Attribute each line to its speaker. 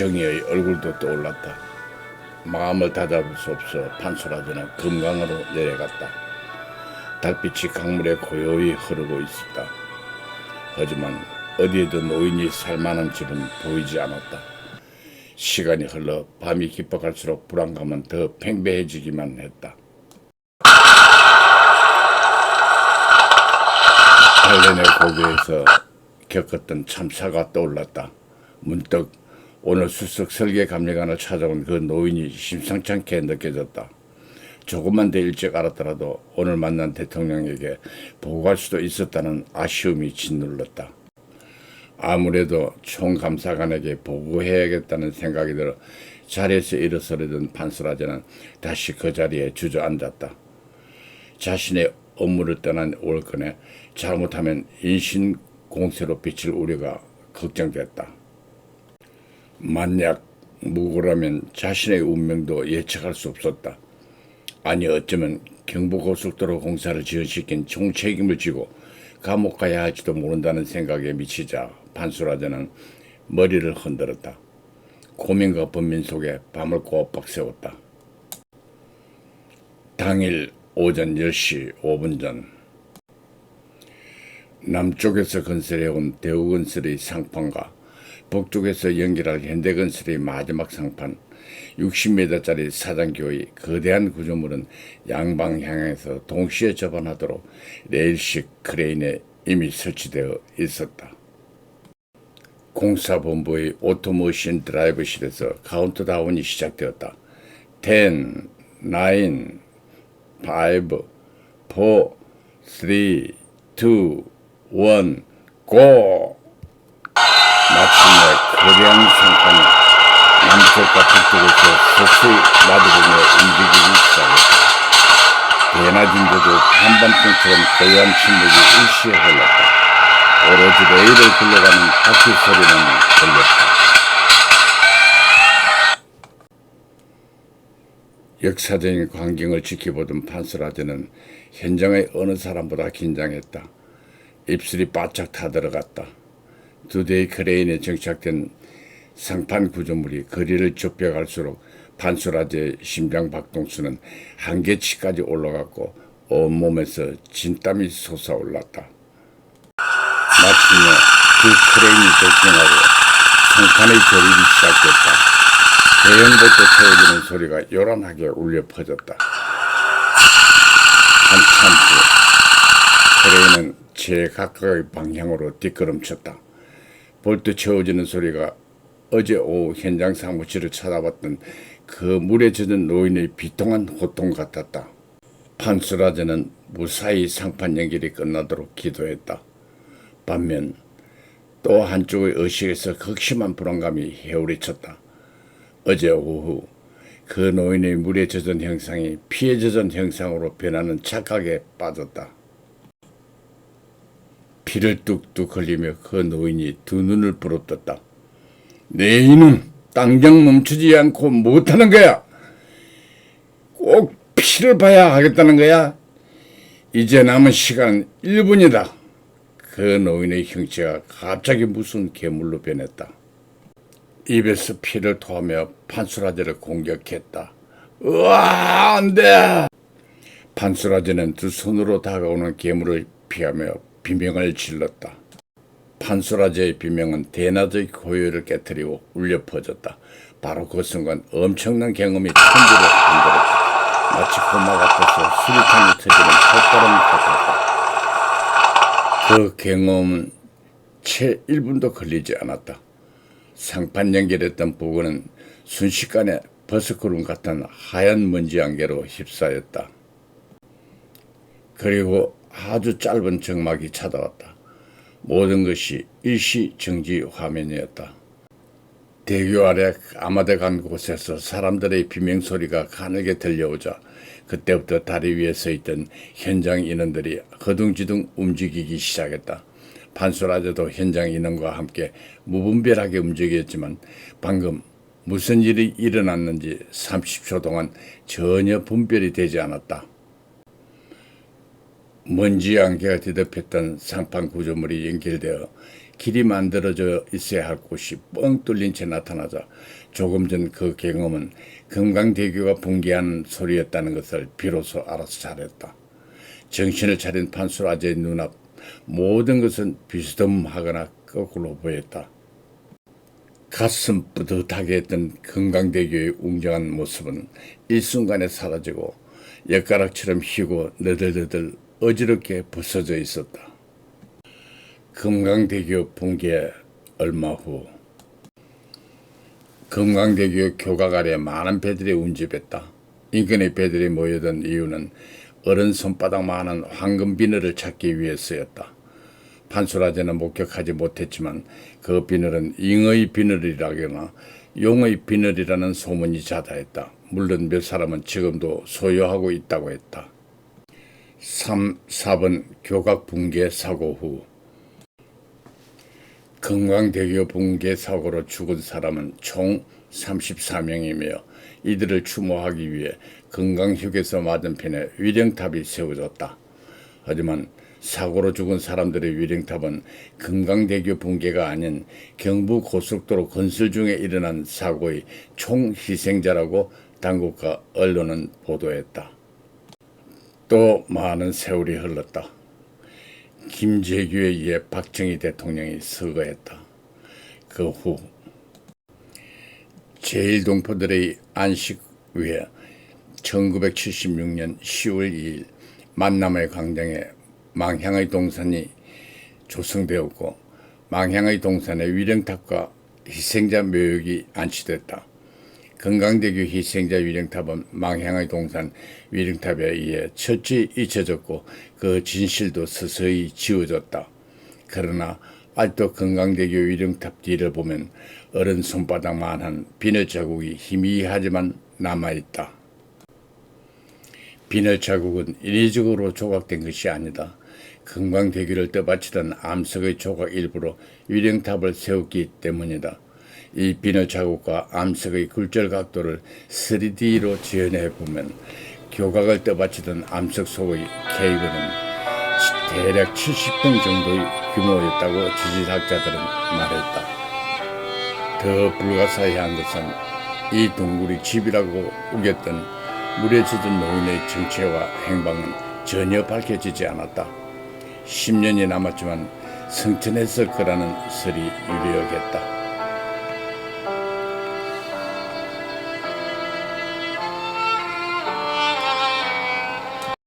Speaker 1: 정의의 얼굴도 떠올랐다. 마음을 다잡을 수 없어 판소라지는 금강으로 내려갔다. 달빛이 강물에 고요히 흐르고 있었다. 하지만 어디에도 노인이 살만한 집은 보이지 않았다. 시간이 흘러 밤이 깊어갈수록 불안감은 더 팽배해지기만 했다. 할렌의 고개에서 겪었던 참사가 떠올랐다. 문득 오늘 수석 설계 감리관을 찾아온 그 노인이 심상치 않게 느껴졌다. 조금만 더 일찍 알았더라도 오늘 만난 대통령에게 보고할 수도 있었다는 아쉬움이 짓눌렀다. 아무래도 총감사관에게 보고해야겠다는 생각이 들어 자리에서 일어서려던 판수라제는 다시 그 자리에 주저앉았다. 자신의 업무를 떠난 올건에 잘못하면 인신 공세로 비칠 우려가 걱정됐다. 만약 무고라면 자신의 운명도 예측할 수 없었다. 아니 어쩌면 경부고속도로 공사를 지연시킨 총책임을 지고 감옥 가야 할지도 모른다는 생각에 미치자 판수라자는 머리를 흔들었다. 고민과 번민 속에 밤을 꼬박 세웠다. 당일 오전 10시 5분 전 남쪽에서 건설해온 대우건설의 상판과 북쪽에서 연결할 현대건설의 마지막 상판 60m짜리 사장교의 거대한 구조물은 양방향에서 동시에 접안하도록 레일식 크레인에 이미 설치되어 있었다. 공사본부의 오토머신 드라이브실에서 카운트다운이 시작되었다. 10, 9, 5, 4, 3, 2, 1, 고! 마침내 거대한 상판이 남쪽과 북쪽에서 서서히 마주보며 움직이기 시작했다. 대낮인데도 한밤중처럼 고요한 침묵이 일시에 흘렀다. 오로지 레일을 굴러가는 바퀴 소리는 들렸다. 역사적인 광경을 지켜보던 판스라드는 현장의 어느 사람보다 긴장했다. 입술이 바짝 타들어갔다. 두 대의 크레인에 정착된 상판 구조물이 거리를 좁혀갈수록 판수라제의 심장 박동수는 한계치까지 올라갔고 온몸에서 진땀이 솟아올랐다. 마침내 두 크레인이 돌진하고 상판의 조립이 시작됐다. 대형보트 태워지는 소리가 요란하게 울려 퍼졌다. 한참 후 크레인은 제각각의 방향으로 뒷걸음쳤다. 볼트 채워지는 소리가 어제 오후 현장 사무실을 찾아봤던 그 물에 젖은 노인의 비통한 호통 같았다. 판수라제는 무사히 상판 연결이 끝나도록 기도했다. 반면 또 한쪽의 의식에서 극심한 불안감이 헤우리쳤다. 어제 오후 그 노인의 물에 젖은 형상이 피에 젖은 형상으로 변하는 착각에 빠졌다. 피를 뚝뚝 흘리며 그 노인이 두 눈을 부릅떴다. 내 이는 당장 멈추지 않고 못하는 거야. 꼭 피를 봐야 하겠다는 거야. 이제 남은 시간 1분이다. 그 노인의 형체가 갑자기 무슨 괴물로 변했다. 입에서 피를 토하며 판수라제를 공격했다. 으아, 안 돼! 판수라제는 두 손으로 다가오는 괴물을 피하며 비명을 질렀다. 판수라제의 비명은 대낮의 고요를 깨뜨리고 울려 퍼졌다. 바로 그 순간 엄청난 경험이 천지를 흔들었다. 마치 고마 같아서 수리탄이 터지는 폭발음 같았다. 그 경험은 채 1분도 걸리지 않았다. 상판 연결했던 부근은 순식간에 버스구름 같은 하얀 먼지 안개로 휩싸였다. 그리고 아주 짧은 정막이 찾아왔다. 모든 것이 일시 정지 화면이었다. 대교 아래 아마대간 곳에서 사람들의 비명 소리가 가늘게 들려오자 그때부터 다리 위에 서 있던 현장 인원들이 허둥지둥 움직이기 시작했다. 판소라제도 현장 인원과 함께 무분별하게 움직였지만 방금 무슨 일이 일어났는지 30초 동안 전혀 분별이 되지 않았다. 먼지 안개가 뒤덮였던 상판 구조물이 연결되어 길이 만들어져 있어야 할 곳이 뻥 뚫린 채 나타나자 조금 전 그 경험은 금강대교가 붕괴하는 소리였다는 것을 비로소 알아서 잘했다. 정신을 차린 판수 아재의 눈앞 모든 것은 비스듬하거나 거꾸로 보였다. 가슴 뿌듯하게 했던 금강대교의 웅장한 모습은 일순간에 사라지고 엿가락처럼 휘고 너덜너덜 어지럽게 부서져 있었다. 금강대교 붕괴 얼마 후 금강대교 교각 아래 많은 배들이 운집했다. 인근의 배들이 모여든 이유는 어른 손바닥만한 황금 비늘을 찾기 위해서였다. 판수라제는 목격하지 못했지만 그 비늘은 잉의 비늘이라거나 용의 비늘이라는 소문이 자자했다. 물론 몇 사람은 지금도 소유하고 있다고 했다. 3, 4번 교각 붕괴 사고 후 금강대교 붕괴 사고로 죽은 사람은 총 34명이며 이들을 추모하기 위해 금강휴게소 맞은편에 위령탑이 세워졌다. 하지만 사고로 죽은 사람들의 위령탑은 금강대교 붕괴가 아닌 경부 고속도로 건설 중에 일어난 사고의 총 희생자라고 당국과 언론은 보도했다. 또 많은 세월이 흘렀다. 김재규에 의해 박정희 대통령이 서거했다. 그 후 제1동포들의 안식 위해 1976년 10월 2일 만남의 광장에 망향의 동산이 조성되었고 망향의 동산에 위령탑과 희생자 묘역이 안치됐다. 건강대교 희생자 위령탑은 망향의 동산 위령탑에 의해 철저히 잊혀졌고 그 진실도 서서히 지워졌다. 그러나 아직도 건강대교 위령탑 뒤를 보면 어른 손바닥만한 비늘 자국이 희미하지만 남아있다. 비늘 자국은 인위적으로 조각된 것이 아니다. 금강대교를 떠받치던 암석의 조각 일부로 위령탑을 세웠기 때문이다. 이 비늘 자국과 암석의 굴절 각도를 3D로 재현해 보면 교각을 떠받치던 암석 속의 케이블은 대략 70동 정도의 규모였다고 지질학자들은 말했다. 더 불가사의한 것은 이 동굴이 집이라고 우겼던 물에 젖은 노인의 정체와 행방은 전혀 밝혀지지 않았다. 10년이 남았지만 성천했을 거라는 설이 유력했다.